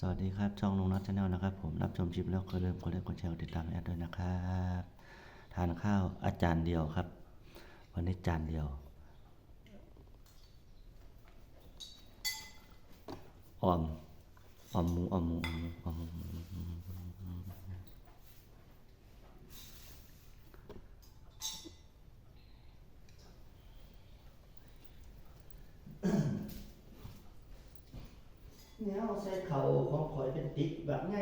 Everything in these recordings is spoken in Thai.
สวัสดีครับ ช่องลุงนัทชาแนลนะครับ ผมรับชมชิปแล้วก็เริ่มกดไลค์กดแชร์กดติดตามแอดด้วยนะครับทานข้าวอาจารย์เดียวครับ วันนี้จานเดียว ออมออมหมูออมหมูออมหมูออมหมู เนี่ยใส่เข่าของข่อยเป็นติ๊กแบบไง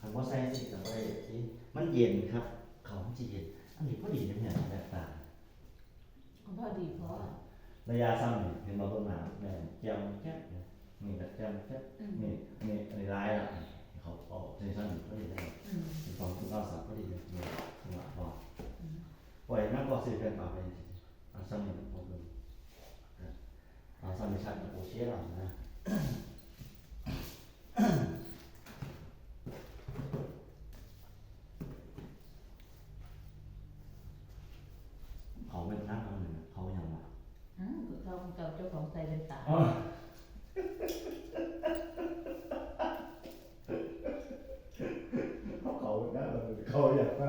คำว่าใส่สิกับอะไรที่มันเย็นครับ เข่ามันจะเย็นอันนี้พอดีนะเนี่ยแบบต่างพอดีเพราะระยะสั้นเห็นมาต้นหน้ำเนี่ยแจมแจ๊บนี่ยนี่แบบแจมแจ๊บนี่นนี้อันนี้ร้ายละเขาออกในสั้นก็ดีได้อืมมีความคุณภาสัตว์ก็ดีเลยเนี่ยจังหวะพอปล่อยนักบอกสื่อกันต่อไปเอาสั้นนี่ผมเอา สั้นไม่ชัดโอเคหรอกนะเขาเป็นนักเอาหนึ่งเขาอย่างไรอืมคือเขาเจ้าเจ้าของใส่เป็นตาอ๋อเขาเขาได้เขาอยากมา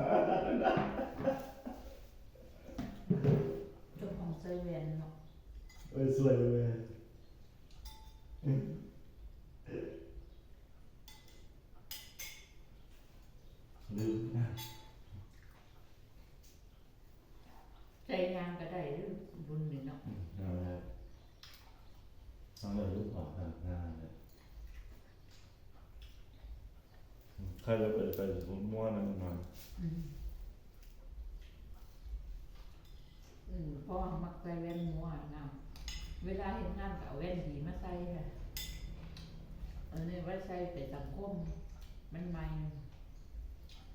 เจ้าของใส่แว่นเนาะ เออสวยเลย ลืมนะใส่ยางก็ได้หรือบุญนี่เนาะเอาละต้องเลยลุกออกทางหน้าเลยใครจะไปไปมั่วนั่นมันอืมอืมเพราะว่ามักใส่แว่นมัวงามเวลาเห็นงานก็เอาแว่นดีมาใส่ค่ะเออเนี่ยไว้ใส่ไปสังคมมันใหม่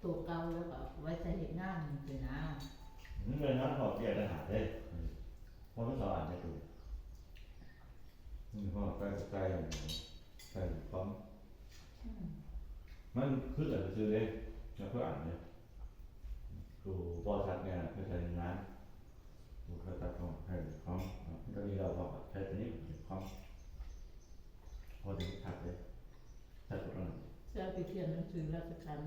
ตัวเก่าแล้วก็ไว้ใส่เห็นงานสินะนี่เลยนะขอเกียรติทหารเลยเพราะไม่สอนอ่านไม่ถูกนี่พ่อใกล้ใกล้ใกล้พร้อมอืมมันคือแต่ซื้อเลยแล้วก็อ่านเนี่ยดูปอชัดเนี่ยเพื่อใช้งานดูเขาตัดของให้พร้อมก็มีเราพอใช้ตัวนี้พร้อมพอถึงถัดเลยถัดตรงนั้นเสื้อไปเทียนหนังสือราชการ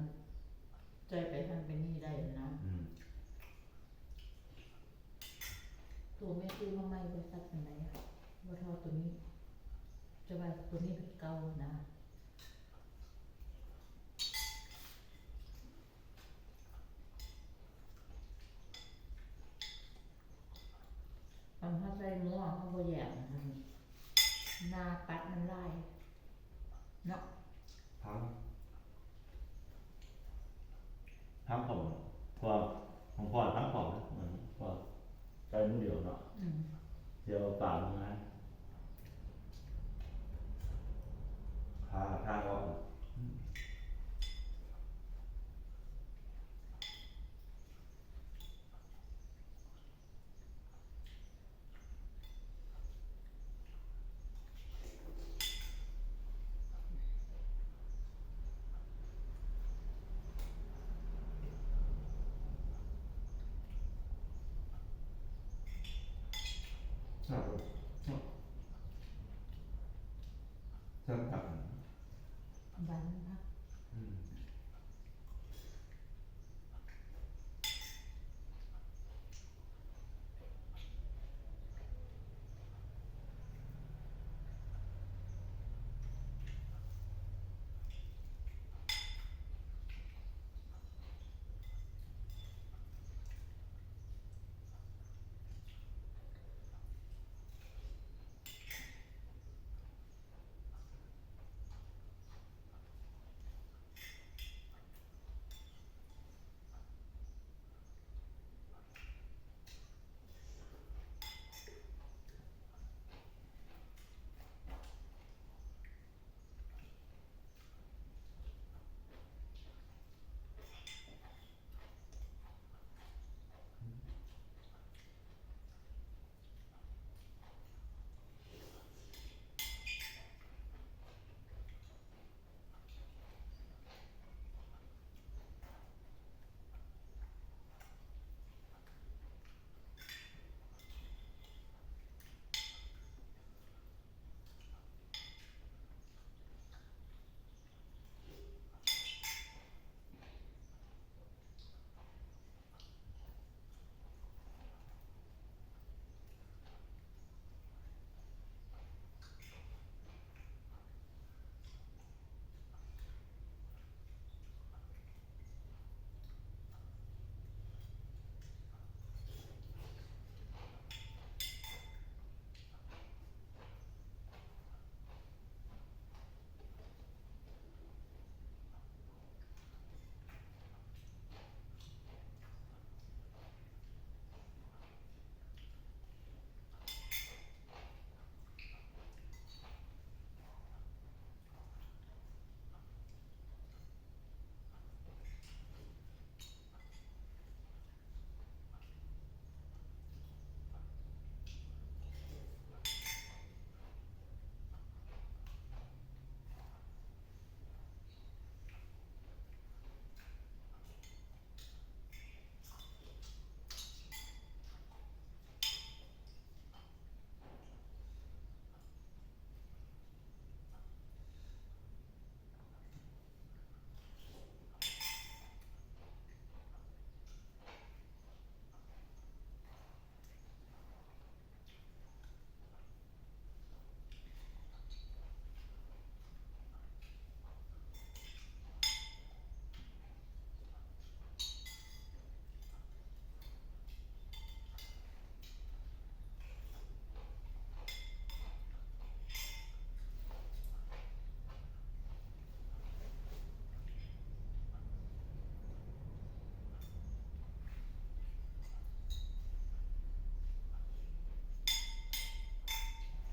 ใจไปทางไปนี่ได้นะอืมตัวแม่ซื้อมาใหม่บริษัทเป็นไรอะว่าเท่าตัวนี้ จะว่าตัวนี้เป็นเก่านะทำให้ใส่หม้อเขาบ่แยกมันหน้าปัดมันไล่เนาะทั้ง ทั้งผมพอของพ่อทั้งผมนะเหมือนพอใจมือเดียวเนาะอืมเดียวเปล่าลงมาขาท่าก็ ครับ ช่าง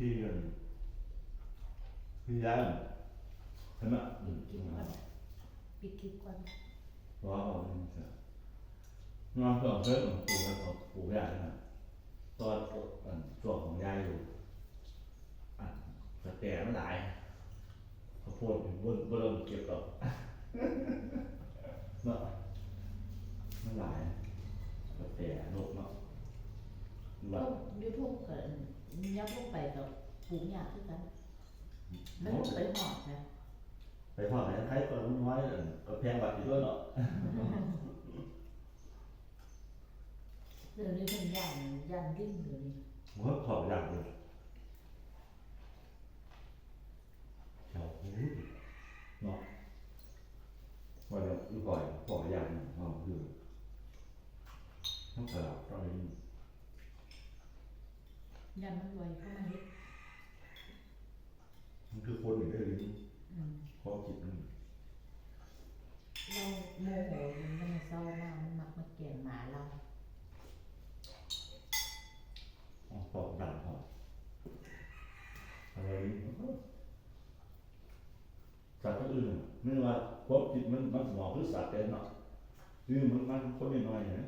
ที่กันที่ย้ายใช่ไหมอืมกินก่อนปิดคลิปก่อนว้าวนี่ใช่งานเพื่อนเพื่อนปลูกแล้วก็ปลูกยากนะตอนช่วงของยายอยู่อะกระแตมันหลายข้าวโพดบนบนเริ่มเก็บต่อเนาะมันหลายกระแตนกเนาะลงยูทูบกับ ยับลงไปกับปลูกหญ้าคือกันมันลงไปหอดนะไปพอไหนใครก็รู้น้อยก็แพงกว่าอีกด้วยเนาะเดี๋ยวนี้เป็นย่านย่านดิ้นอยู่นี่ผมก็ขอบอยากเลยแถวหูเนาะวันนี้ลูกก่อยขอบอยากหนึ่งอ๋อคือต้องสลับต้องอะไรนี่ ย่านมันไวเข้ามาเฮ็ดมันคือคนอยู่ได้หรืออืมข้อคิดมันเราโมโหมันมันเศร้ามากมันมักมาเกลียนหมาเราอ๋อขอบดังขอบอะไรนี่สัตว์ตัวอื่นไม่ว่าความคิดมันมันสมองคือสัตว์เองเนาะคือมันมันคนน้อยๆนะ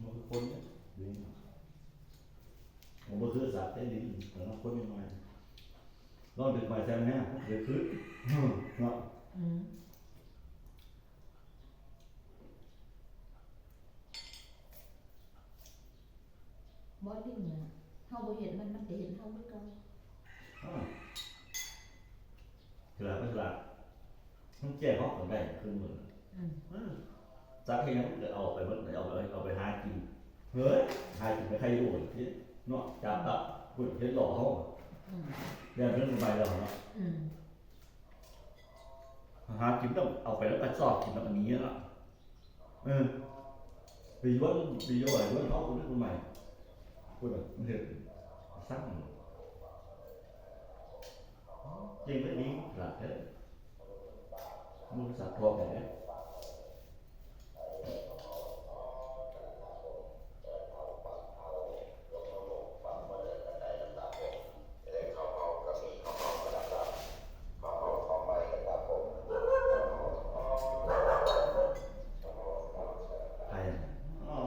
มันคือคนเนี่ยลิ้นมันก็คือสัตว์แต่ลิ้นแต่ละคนน้อยๆลองดึกไปแซมเนี่ยเดี๋ยวคือเนาะอืมบอสดิ้นเนี่ยเฮาบ่เห็นมันมันจะเห็นเฮาคือเก่าอ่าฉลาดไม่ฉลาดมันแก้ห้องของได้ขึ้นมืออืม จักให้ยังเกิดเอาไปเบิ่งเอาไปเอาไปหากินเฮ้ยหากินไม่ใครอยู่ที่เนาะจับตับพูดเฮ็ดหล่อเขาเรียนเรื่องไปแล้วเนาะหากินต้องเอาไปแล้วก็สอบกินแล้วก็หนี้เนาะเออไปย้อนไปย้อนย้อนเขาคนนี้คนใหม่พูดแบบเห็นสร้างจริงไม่มีหลักเลยมือสัตว์ทอแผล ใครอ๋อ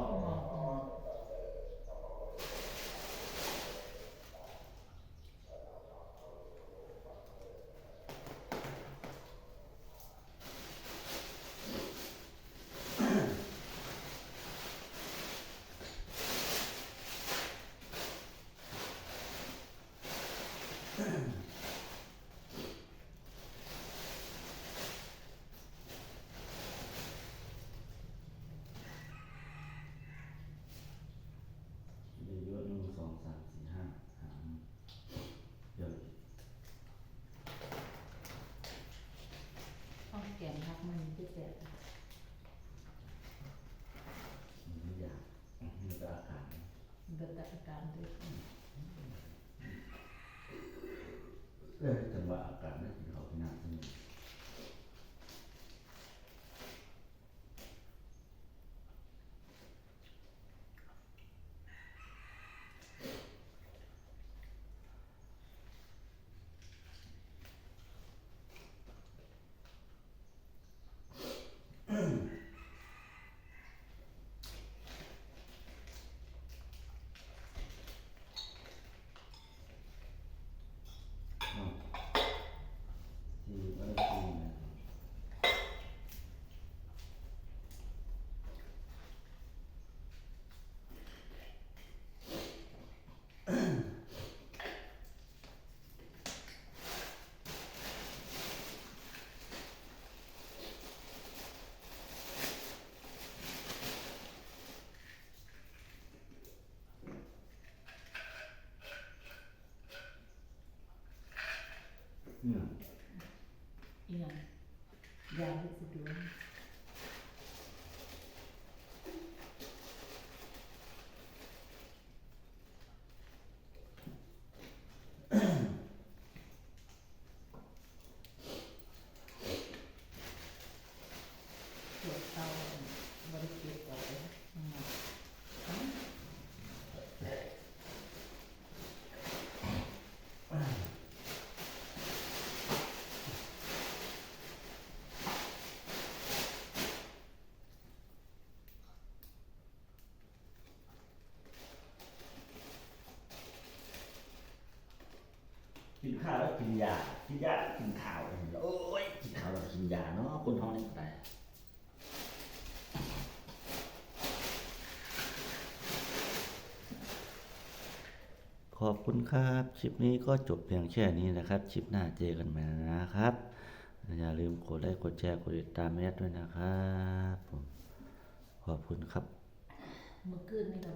มีเยอะหนึ่งสองสามสี่ห้าหาเดี๋ยว เอาแกนทัก มันที่แตกไม่อยากมันจะอาการเกิดจากอาการด้วยเออจังหวะอาการไม่กินข้าวกินน้ำนี่ ที่ไม่ได้กินนะ เนี่ยอีหยังยาพิษดวง ตรวจเตาบริเก็บออกเลยอืม กินข้าวแล้วกินยากินยาแล้วกินข้าวโอ้ยกินข้าวแล้วกินยาเนาะคนท้องนี่ก็ได้ขอบคุณครับคลิปนี้ก็จบเพียงแค่นี้นะครับคลิปหน้าเจอกันใหม่นะครับ อย่าลืมกดไลค์กดแชร์กดติดตามแมสด้วยนะครับผมขอบคุณครับเมื่อคืนนี่ก็